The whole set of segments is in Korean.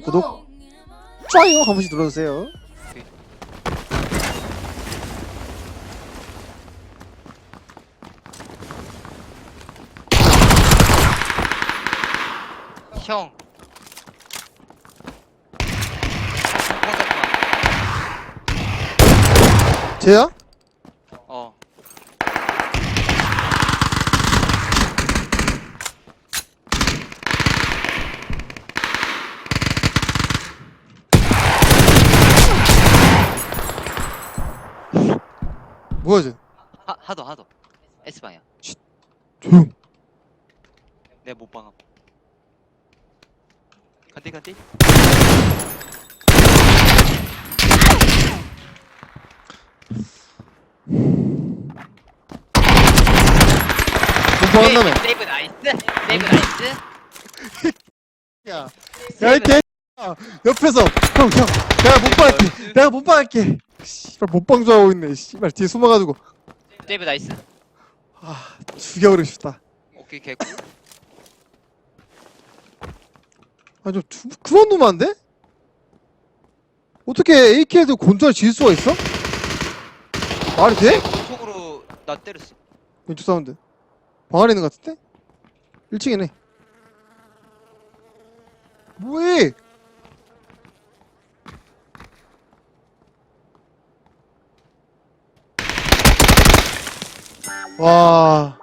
또 구독 좋아요 한 번씩 눌러주세요 형. 쟤야? 어. 뭐야 쟤 하 하도 하도. S 방향. 조용 내 못방함. 간디 간디. 공포한 다음에 세이브 나이스. 세이브 나이스. 야, 야, 이 개, 야, 옆에서, 형, 형, 내가 못 박을게, 내가 못 박을게. 씨발, 못방 좋아하고 있네, 씨발, 뒤에 숨어가지고. 세이브 나이스. 아, 죽여버리고 싶다. 오케이 개꿀. 아, 좀, 두, 그만 놓으면 안 돼? 어떻게 AK에도 곤조를 질 수가 있어? 말이 돼? 권총으로 나 때렸어. 왼쪽 사운드. 방 안에 있는 것 같은데? 1층이네. 뭐해? 와.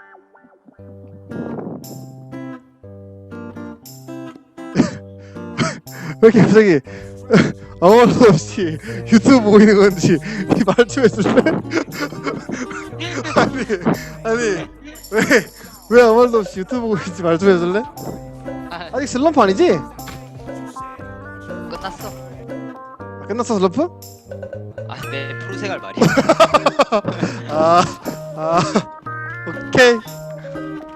왜 이렇게 갑자기 아무 말도 없이 유튜브 보고 있는 건지 말좀 해줄래? 아니 아니 왜왜 아무 말도 없이 유튜브 보고 있는지 말좀 해줄래? 아, 아직 슬럼프 아니지? 끝났어. 아, 끝났어 슬럼프? 아, 내 프로생활 말이야. 아, 아, 오케이.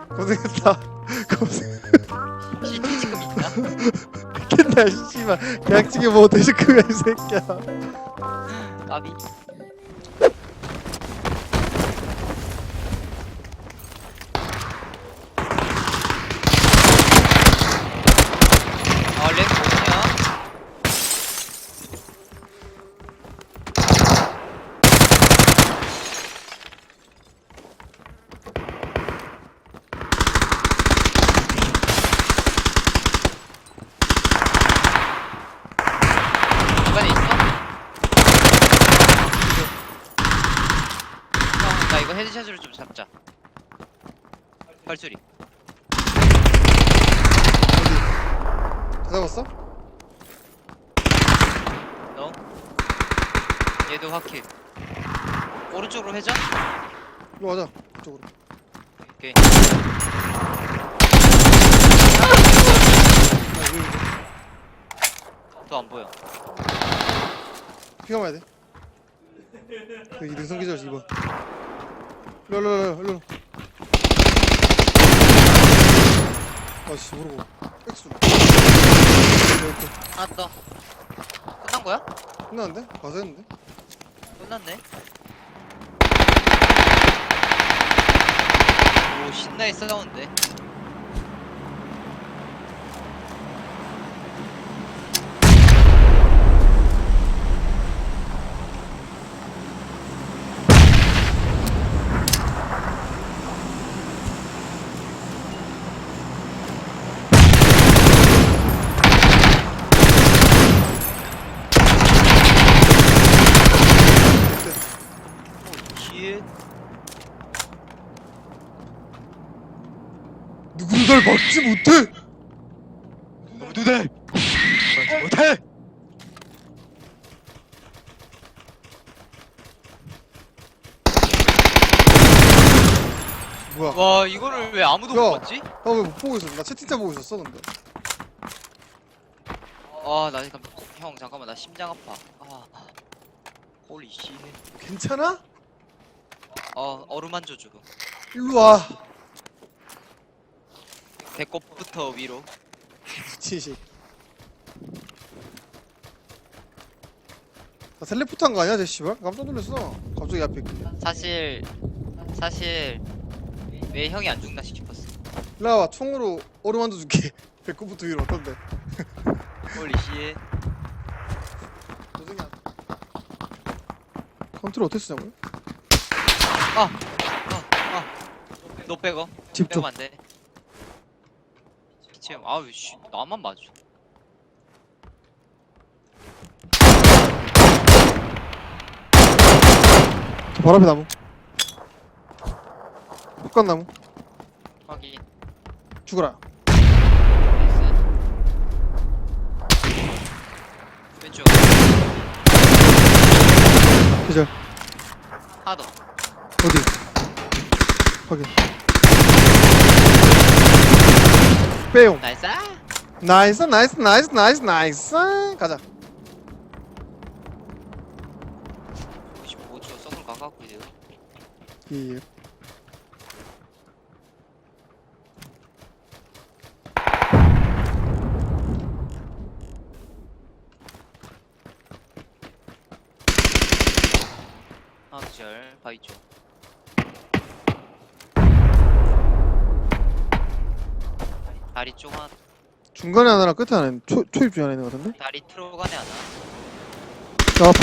고생했다. 고생. CT 지금 있나? 했겠네, 씨발. 계약직에 뭐 대식크야 이 새끼야. 까비. 아, 렉 뭐냐? 중간에 있어? 형, 나 이거 헤드샷으로 좀 잡자. 발소리. 다 잡았어? 너? 얘도 확킬. 오른쪽으로 회전? 이리 가자. 이쪽으로. 오케이. 또 안 보여. 피가 마야 돼. 여기 능선 기절 2번. 일로, 일로, 일로, 일로. 아씨, 모르고. 이렇게. 하나 더. 끝난 거야? 끝났는데? 가서 했는데? 끝났네. 오, 신나게 싸우는데. 오, 쉣. 누구도 날 막지 못해! 누구들? 그러지 못해! 뭐야? 와, 이거를 왜 아무도 야. 못 봤지? 나 왜 못 보고 있었어? 나 채팅창 보고 있었어, 근데. 아, 나 잠깐 형 잠깐만 나 심장 아파. 아, 홀리 씨. 괜찮아? 어, 어루만 줘줘. 일로 와. 배꼽부터 위로. 미친 식. 나 텔레포트 한거 아니야, 쟤 씨발? 깜짝 놀랐어. 갑자기 앞에 있길래. 사실 사실 왜 형이 안 죽나 싶었어. 일로 와봐, 총으로 오르만도 줄게. 배꼽부터 위로 어떤데? 홀리 씨. 컨트롤 어떻게 쓰냐고요? 아, 아. 너 빼고. 집중 빼고 안 돼. 지금 아우 씨 나만 맞아. 저 바로 앞에 나무 흑간나무 확인. 죽어라 나이스. 왼쪽. 계절 하나 더. 어디 확인 빼용 나이스. 나이스 나이스 나이스 나이스 나이스 가자 55초 썩을 가깝고 이래요. 예. 하나 절 바위 쪽. 다리 쪽 하나, 중간에 하나랑 끝에 하나는 초, 초입 중에 하나 있는 것 같은데? 다리 트로간에 하나. 저 앞에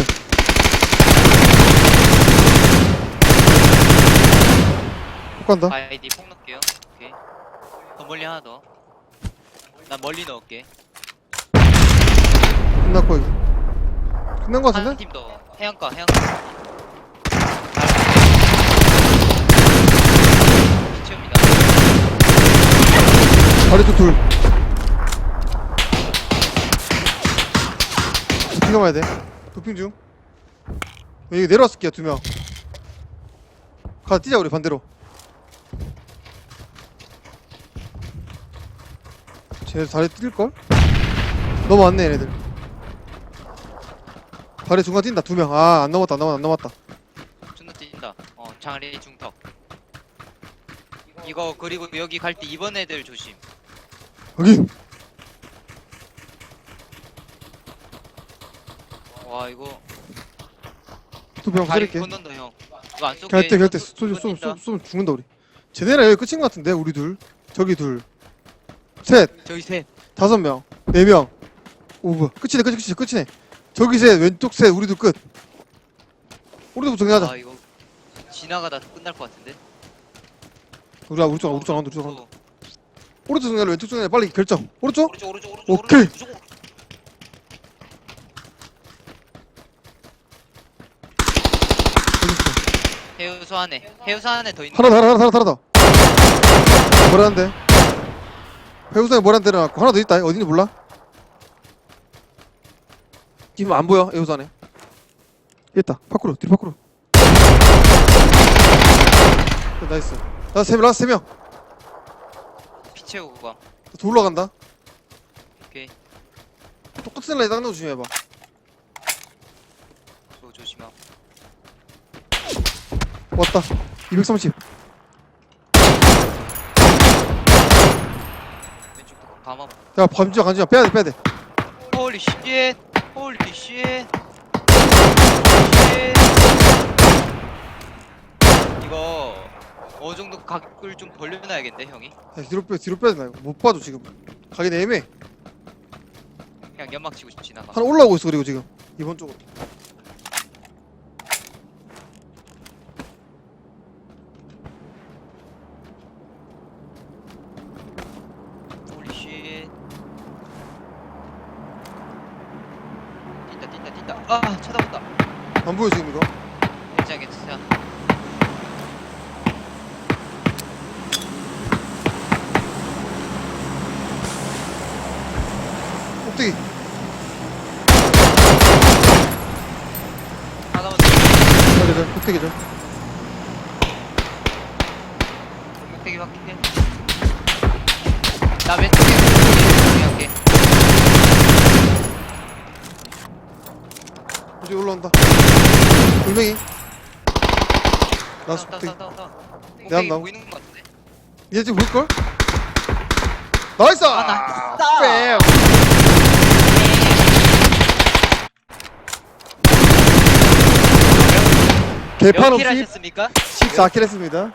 못 간다 바이디 폭 넣을게요. 오케이. 더 멀리 하나 더. 난 멀리 넣을게. 끝났고 이제 끝난 것한 같은데? 팀 더. 해안가, 해안가. 피치입니다. 다리 쪽둘 도핑 가봐야 돼 도핑 중 여기 내려왔을게요 두명 가 뛰자 우리 반대로 쟤네 다리 뛸걸? 넘어왔네 얘네들 다리 중간 뛴다 두 명 아 안 넘었다 안 넘었다 안 넘었다 존나 뛴다. 어, 장리 중턱. 이거 그리고 여기 갈 때 이번 애들 조심. 여기 와 이거 두명 다리 때릴게 건넌다 형. 이거 안 쏘게. 결대 결대 쏘- 쏘, 이거 쏘, 뛴다. 쏘, 쏘면 죽는다 우리 쟤네랑 여기 끝인 것 같은데 우리 둘 저기 둘셋 저기 셋. 다섯 명, 네 명. 오 뭐야? 끝이네, 끝이 끝이 끝이네. 저기 셋, 왼쪽 셋, 우리도 끝. 우리도 정리하자. 아 이거 지나가다 끝날 것 같은데. 우리 우리 쪽, 우리 쪽, 우리 쪽. 어, 오른쪽 정리하려 왼쪽 정리하려 빨리 결정. 오른쪽. 오른쪽 오른쪽 오른쪽. 오케이. 오른쪽, 무조건. 해우소 안에. 해우소 안에 더 있는. 하나 더, 하나 더, 하나 더, 하나 더. 뭐라는데? 배우상에 뭐라 때려놨고 하나 더 있다. 어딘지 몰라? 지금 안 보여. 배우사 안에. 있다. 밖으로, 뒤로 밖으로. 나이스. 나세 명, 나세 명. 피 채우고 가. 더 올라간다. 오케이. 똑똑한 라인 거 조심해봐. 저 조심하고. 왔다. 230. 왼쪽 감아. 야, 밤지야, 간지야. 빼야 돼, 빼야 돼. 홀리 쉣. 홀리 쉣. 이거 어느 정도 각을 좀 벌려놔야겠네 형이. 야, 뒤로 빼, 뒤로 빼야 되나? 못 봐도 지금. 가긴 애매. 그냥 연막 치고 지나가. 하나 올라오고 있어, 그리고 지금. 이번 쪽으로. 홀리 쉣. 뛴다 뛴다 뛴다. 아 쳐다본다. 안 보여, 지금 이거. 괜찮아 괜찮아. 그래. 꼭대기 좀. 목대기 바뀌게. 나 왼쪽에 할게. 이제 올라온다. 돌멩이. 나스 다운 꼭대기. 보이는 것 같은데. 얘 지금 보일걸? 나이스! 아, 나이스! 뺨! 개판 몇 킬 없이 하셨습니까? 14킬 했습니다.